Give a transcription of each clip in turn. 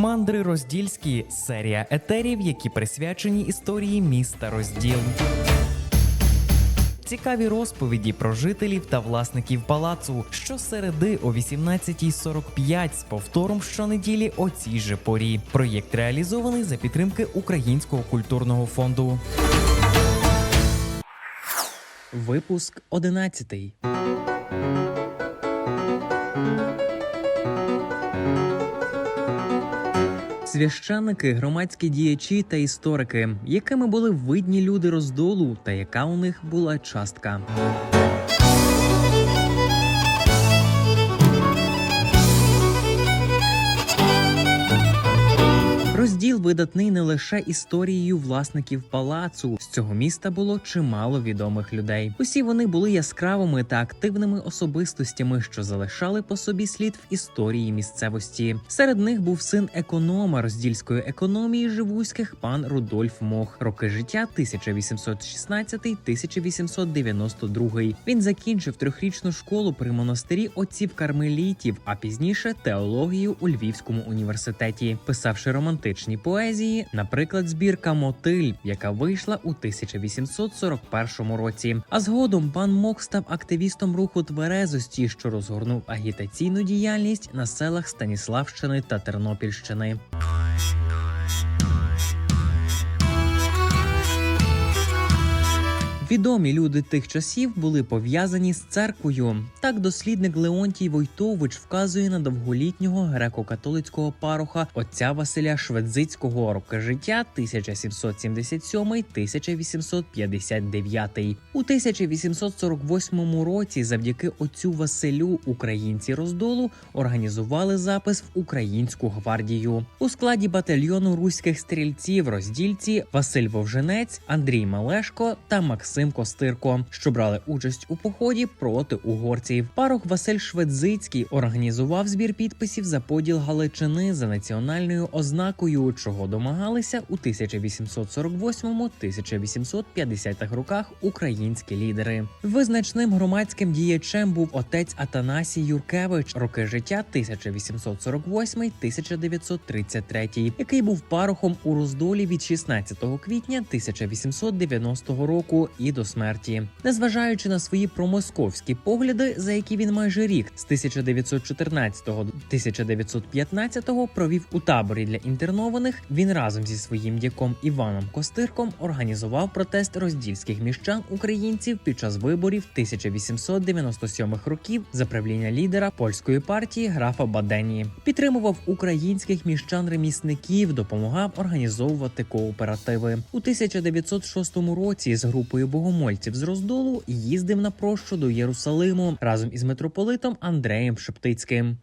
Мандри Роздільські серія етерів, які присвячені історії міста Розділ. Цікаві розповіді про жителів та власників палацу щосереди о 18.45 з повтором щонеділі о цій же порі. Проєкт реалізований за підтримки Українського культурного фонду. Випуск 11. Священники, громадські діячі та історики, якими були видні люди роздолу, та яка у них була частка. Розділ видатний не лише історією власників палацу. З цього міста було чимало відомих людей. Усі вони були яскравими та активними особистостями, що залишали по собі слід в історії місцевості. Серед них був син економа роздільської економії живуських пан Рудольф Мох. Роки життя 1816-1892. Він закінчив трьохрічну школу при монастирі отців кармелітів, а пізніше теологію у Львівському університеті, писавши романтичні поезії, наприклад, збірка Мотиль, яка вийшла у 1841 році. А згодом пан Мок став активістом руху тверезості, що розгорнув агітаційну діяльність на селах Станіславщини та Тернопільщини. Відомі люди тих часів були пов'язані з церквою. Так, дослідник Леонтій Войтович вказує на довголітнього греко-католицького пароха отця Василя Шведзицького роки життя 1777-1859. У 1848 році, завдяки отцю Василю, українці роздолу організували запис в українську гвардію у складі батальйону руських стрільців роздільці Василь Вовженець, Андрій Малешко та Максим Костирко, що брали участь у поході проти угорців. Парох Василь Шведзицький організував збір підписів за поділ Галичини за національною ознакою, чого домагалися у 1848-1850 роках українські лідери. Визначним громадським діячем був отець Атанасій Юркевич, роки життя 1848-1933, який був парохом у роздолі від 16 квітня 1890 року і до смерті. Незважаючи на свої промосковські погляди, за які він майже рік з 1914 до 1915 провів у таборі для інтернованих, він разом зі своїм дяком Іваном Костирком організував протест роздільських міщан українців під час виборів 1897 років за правління лідера польської партії графа Бадені. Підтримував українських міщан-ремісників, допомагав організовувати кооперативи у 1906 році. З групою богомольців з роздолу їздив на прощу до Єрусалиму разом із митрополитом Андреєм Шептицьким.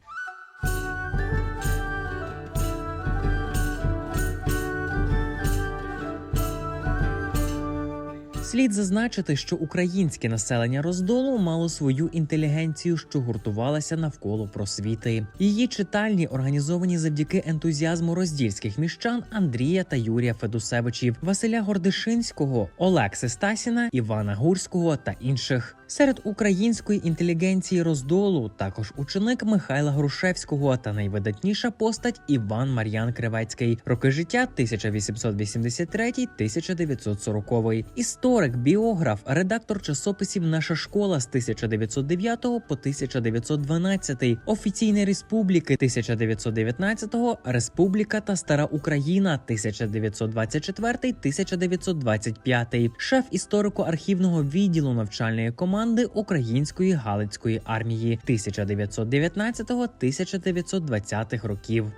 Слід зазначити, що українське населення роздолу мало свою інтелігенцію, що гуртувалася навколо просвіти. Її читальні організовані завдяки ентузіазму роздільських міщан Андрія та Юрія Федусевичів, Василя Гордишинського, Олекси Стасіна, Івана Гурського та інших. Серед української інтелігенції роздолу також ученик Михайла Грушевського та найвидатніша постать Іван Мар'ян Кривецький, роки життя 1883-1940. Історик, біограф, редактор часописів Наша школа з 1909 по 1912, офіційної республіки 1919, Республіка та Стара Україна 1924-1925, шеф історико-архівного відділу навчальної команди Української Галицької армії 1919-1920 років.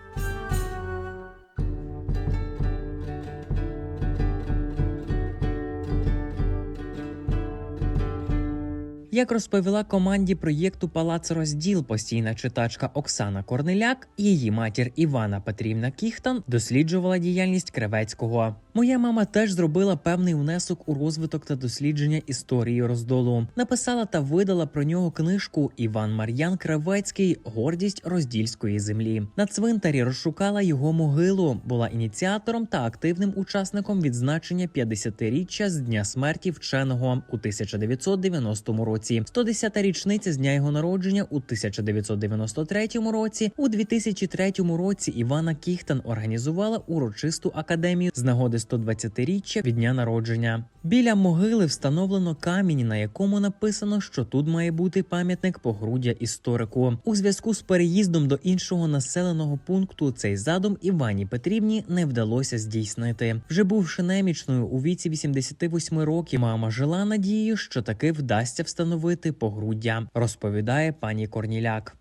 Як розповіла команді проєкту Палац Розділ постійна читачка Оксана Корнеляк, її матір Івана Петрівна Кіхтан досліджувала діяльність Кривецького. Моя мама теж зробила певний внесок у розвиток та дослідження історії роздолу. Написала та видала про нього книжку Іван Мар'ян Кривецький Гордість роздільської землі. На цвинтарі розшукала його могилу, була ініціатором та активним учасником відзначення 50-річчя з дня смерті вченого у 1990 році. Році, 110-та річниця з дня його народження у 1993 році. У 2003 році Івана Кіхтан організувала урочисту академію з нагоди 120-річчя від дня народження. Біля могили встановлено камінь, на якому написано, що тут має бути пам'ятник погруддя історику. У зв'язку з переїздом до іншого населеного пункту цей задум Івані Петрівні не вдалося здійснити. Вже бувши немічною у віці 88 років, мама жила надією, що таки вдасться встановити погруддя, розповідає пані Корніляк.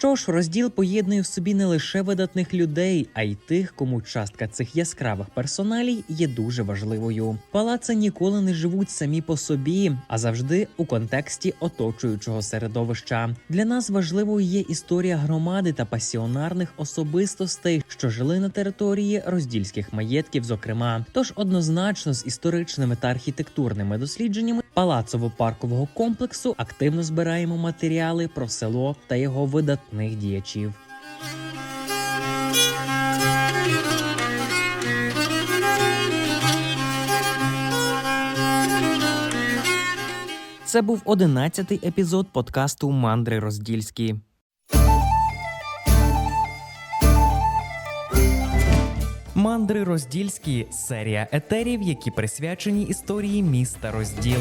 Що ж, розділ поєднує в собі не лише видатних людей, а й тих, кому частка цих яскравих персоналій є дуже важливою. Палаци ніколи не живуть самі по собі, а завжди у контексті оточуючого середовища. Для нас важливою є історія громади та пасіонарних особистостей, що жили на території роздільських маєтків. Зокрема, тож однозначно з історичними та архітектурними дослідженнями палацово-паркового комплексу активно збираємо матеріали про село та його видатних діячів. Це був одинадцятий епізод подкасту Мандри Роздільські. Мандри Роздільські серія етерів, які присвячені історії міста Розділ.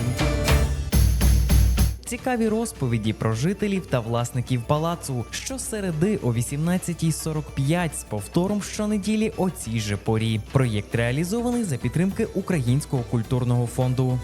Цікаві розповіді про жителів та власників палацу щосереди о 18.45 з повтором щонеділі о цій же порі. Проєкт реалізований за підтримки Українського культурного фонду.